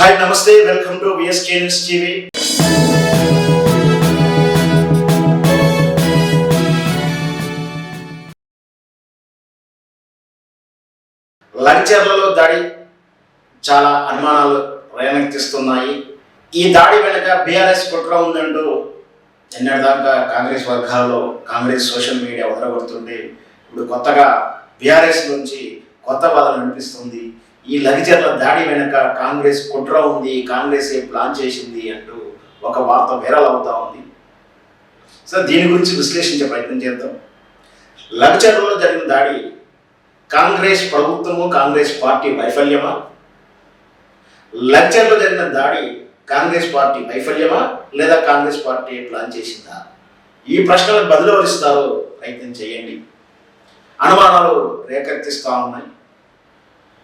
Hi నమస్తే welcome to VSK news TV లంచర్లలో దాడి చాలా అనుమానాలు రేనెత్తిస్తున్నాయి ఈ దాడి వెనుక బీఆర్ఎస్ కుట్ర ఉందంటూ నిన్నటిదాకా కాంగ్రెస్ వర్గాల్లో కాంగ్రెస్ సోషల్ మీడియా వదలగొడుతుంటే ఇప్పుడు కొత్తగా బీఆర్ఎస్ నుంచి కొత్త బాధలు అనిపిస్తుంది ఈ లగ్జర్ల దాడి వెనుక కాంగ్రెస్ కుట్ర ఉంది కాంగ్రెస్ ఏ ప్లాన్ చేసింది అంటూ ఒక వార్త వైరల్ అవుతా ఉంది. సో దీని గురించి విశ్లేషించే ప్రయత్నం చేద్దాం. లగ్జర్లో జరిగిన దాడి కాంగ్రెస్ ప్రభుత్వము కాంగ్రెస్ పార్టీ వైఫల్యమా? లగ్జర్లో జరిగిన దాడి కాంగ్రెస్ పార్టీ వైఫల్యమా? లేదా కాంగ్రెస్ పార్టీ ప్లాన్ చేసిందా? ఈ ప్రశ్నలకు బదులు వరిస్తారో ప్రయత్నం చేయండి. అనుమానాలు రేకెత్తిస్తూ ఉన్నాయి.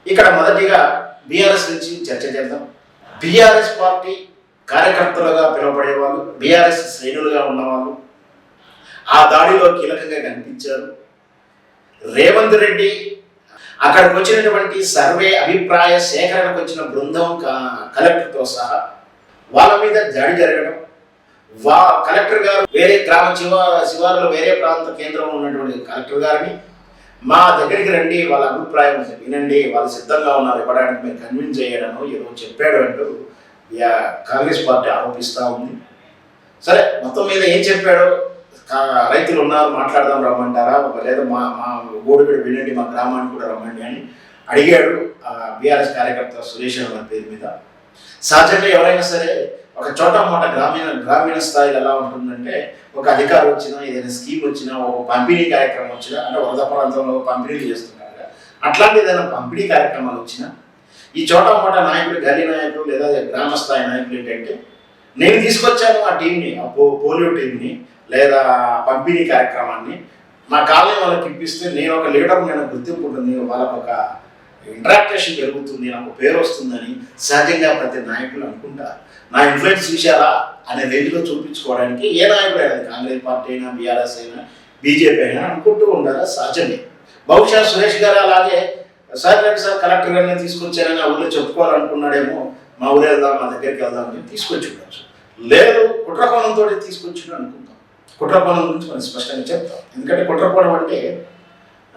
ఇక్కడ మొదటిగా బీఆర్ఎస్ నుంచి చర్చ చేద్దాం. బీఆర్ఎస్ పార్టీ కార్యకర్తలుగా పిలువబడే వాళ్ళు బీఆర్ఎస్ శ్రేణులుగా ఉన్నవాళ్ళు. ఆ దాడిలో కీలకంగా కనిపించారు. రేవంత్ రెడ్డి అక్కడికి వచ్చినటువంటి సర్వే అభిప్రాయ సేకరణకు వచ్చిన బృందం క- కలెక్టర్తో సహా వాళ్ళ మీద దాడి జరగడం. వా కలెక్టర్ గారు వేరే గ్రామ శివ శివారులో వేరే ప్రాంత కేంద్రంలో ఉన్నటువంటి కలెక్టర్ గారిని మా దగ్గరికి రండి వాళ్ళ అభిప్రాయం వినండి వాళ్ళు సిద్ధంగా ఉన్నారు ఇవ్వడానికి మీరు కన్విన్స్ చేయడము ఏదో చెప్పాడు అంటూ కాంగ్రెస్ పార్టీ ఆరోపిస్తూ ఉంది. సరే మొత్తం మీద ఏం చెప్పాడో? కా- రైతులు ఉన్నారు మాట్లాడదాం రమ్మంటారా? లేదా మా మా ఓడిపేడు వినండి మా గ్రామానికి కూడా రమ్మండి అని అడిగాడు బీఆర్ఎస్ కార్యకర్త సురేష్ గారి పేరు మీద. సహజంగా ఎవరైనా సరే ఒక చోట మాట గ్రామీణ గ్రామీణ స్థాయిలో ఎలా ఉంటుందంటే ఒక అధికారం వచ్చినా ఏదైనా స్కీమ్ వచ్చినా ఒక పంపిణీ కార్యక్రమం వచ్చినా అంటే వరద ప్రాంతంలో పంపిణీలు చేస్తున్నారు అట్లాంటి ఏదైనా పంపిణీ కార్యక్రమాలు వచ్చినా ఈ చోట మాట నాయకుడు గల్లీ నాయకులు లేదా గ్రామ స్థాయి నాయకులు ఏంటంటే నేను తీసుకొచ్చాను ఆ టీంని ఆ పో పోలియో టీంని లేదా పంపిణీ కార్యక్రమాన్ని. మా కాలనీ వాళ్ళకి ఇప్పిస్తే నేను ఒక లీడర్ నేను గుర్తింపు ఉంటుంది వాళ్ళకు ఒక ఇంటరాక్టేషన్ పెరుగుతుంది నాకు పేరు వస్తుందని సహజంగా ప్రతి నాయకులు అనుకుంటారు. నా ఇన్ఫ్లుయెన్స్ చూశారా అనే రేంజ్లో చూపించుకోవడానికి ఏ నాయకుడు అయినా కాంగ్రెస్ పార్టీ అయినా బీఆర్ఎస్ అయినా బీజేపీ అయినా అనుకుంటూ ఉండాలి? సహజమే. బహుశా సురేష్ గారు అలాగే సార్ రండి సార్ కలెక్టర్ గారిని తీసుకొచ్చారని ఆ ఊళ్ళో చెప్పుకోవాలనుకున్నాడేమో మా ఊరు వెళ్దాం మా దగ్గరికి వెళ్దాం అని తీసుకొచ్చి ఉండొచ్చు. లేదు కుట్రకోణంతో తీసుకొచ్చి అనుకుంటాం. కుట్రకోణం గురించి మనం స్పష్టంగా చెప్తాం. ఎందుకంటే కుట్రకోణం అంటే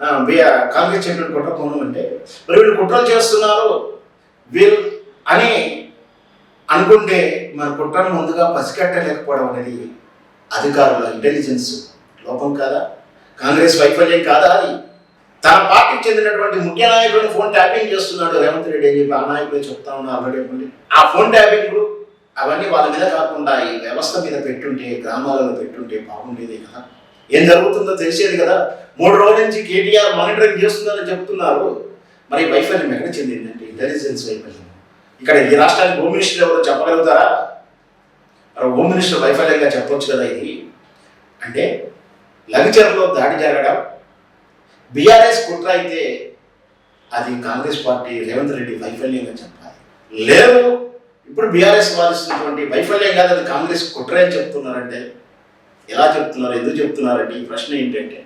కాంగ్రెస్ బి- కాంగ్రెస్ కోణం అంటే మరి వీళ్ళు కుట్రలు చేస్తున్నారు వీళ్ళు అని అనుకుంటే మన కుట్రను ముందుగా పసిగట్టలేకపోవడం అనేది అధికారుల ఇంటెలిజెన్స్ లోపం కాదా? కాంగ్రెస్ వైఫల్యం కాదా అది? తన పార్టీకి చెందినటువంటి ముఖ్య నాయకుడిని ఫోన్ ట్యాపింగ్ చేస్తున్నాడు రేవంత్ రెడ్డి అని చెప్పి ఆ నాయకులే చెప్తా ఉన్నారు ఆల్రెడీ ఆ ఫోన్ ట్యాపింగ్లు అవన్నీ వాళ్ళ మీద కాకుండా ఈ వ్యవస్థ మీద పెట్టుంటే గ్రామాలలో పెట్టుంటే బాగుండేదే కదా. ఏం జరుగుతుందో తెలిసేది కదా. మూడు రోజుల నుంచి కేటీఆర్ మానిటరింగ్ చేస్తుందని చెప్తున్నారు. మరి వైఫల్యం ఎక్కడ చెందిందండి ఇంటెలిజెన్స్ వైఫల్యం. ఇక్కడ ఈ రాష్ట్రానికి హోమ్ మినిస్టర్ ఎవరో చెప్పగలుగుతారా? మరి హోమ్ మినిస్టర్ వైఫల్యంగా చెప్పొచ్చు కదా ఇది. అంటే లగ్జర్లో దాడి జరగడం బీఆర్ఎస్ కుట్ర అయితే అది కాంగ్రెస్ పార్టీ రేవంత్ రెడ్డి వైఫల్యంగా చెప్పాలి. లేదు ఇప్పుడు బీఆర్ఎస్ వాదిస్తున్నటువంటి వైఫల్యం కాదు అది కాంగ్రెస్ కుట్ర అని చెప్తున్నారంటే ఎలా చెప్తున్నారు ఎందుకు చెప్తున్నారంటే ఈ ప్రశ్న ఏంటంటే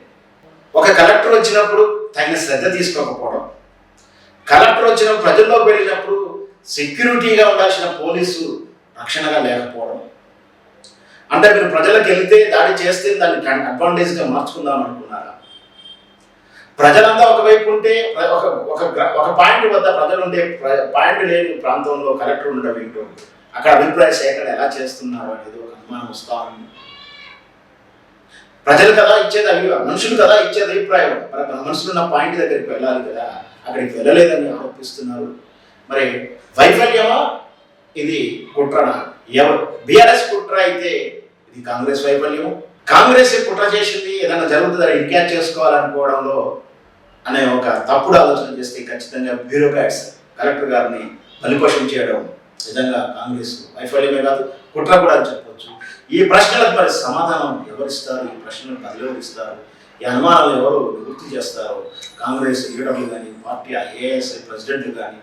ఒక కలెక్టర్ వచ్చినప్పుడు తగిన శ్రద్ధ తీసుకోకపోవడం కలెక్టర్ వచ్చిన ప్రజల్లో వెళ్ళినప్పుడు సెక్యూరిటీగా ఉండాల్సిన పోలీసు రక్షణగా లేకపోవడం అంటే మీరు ప్రజలకు వెళ్తే దాడి చేస్తే దాన్ని అడ్వాంటేజ్గా మార్చుకుందాం అనుకున్నారా? ప్రజలంతా ఒకవైపు ఉంటే ఒక ఒక ఒక పాయింట్ వద్ద ప్రజలు ఉండే ప్ర- పాయింట్ లేని ప్రాంతంలో కలెక్టర్ ఉండడం ఏంటో అక్కడ అభిప్రాయ సేకరణ ఎలా చేస్తున్నారు అనేది ఒక అనుమానం వస్తా ఉంది. ప్రజలు కదా ఇచ్చేది అవి మనుషులు కదా ఇచ్చేది అభిప్రాయం. మరి మన మనుషులు ఉన్న పాయింట్ దగ్గరికి వెళ్ళాలి కదా అక్కడికి వెళ్ళలేదని ఆరోపిస్తున్నారు. మరి వైఫల్యమా? ఇది కుట్రనా ఎవరు? బీఆర్ఎస్ కుట్ర అయితే ఇది కాంగ్రెస్ వైఫల్యం కాంగ్రెస్ కుట్ర చేసింది ఏదైనా జరుగుతుందని ఇన్క్యాచ్ చేసుకోవాలనుకోవడంలో అనే ఒక తప్పుడు ఆలోచన చేస్తే ఖచ్చితంగా బ్యూరోక్రాట్స్ కలెక్టర్ గారిని బలిపోషం చేయడం నిజంగా కాంగ్రెస్ వైఫల్యమే కాదు కుట్ర కూడా అని చెప్పొచ్చు. ఈ ప్రశ్నలకు మరి సమాధానం ఎవరిస్తారు? ఈ ప్రశ్నలకు బదులు ఈ అనుమానాలు ఎవరు నివృత్తి చేస్తారు? కాంగ్రెస్ లీడర్లు కానీ పార్టీ ఐఏఎస్ ప్రెసిడెంట్లు కానీ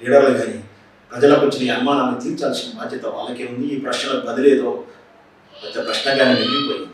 లీడర్లు కానీ ప్రజలకు వచ్చిన ఈ అనుమానాన్ని తీర్చాల్సిన బాధ్యత వాళ్ళకే ఉంది. ఈ ప్రశ్నలకు బదిలేదో పెద్ద ప్రశ్నగానే మిగిలిపోయింది.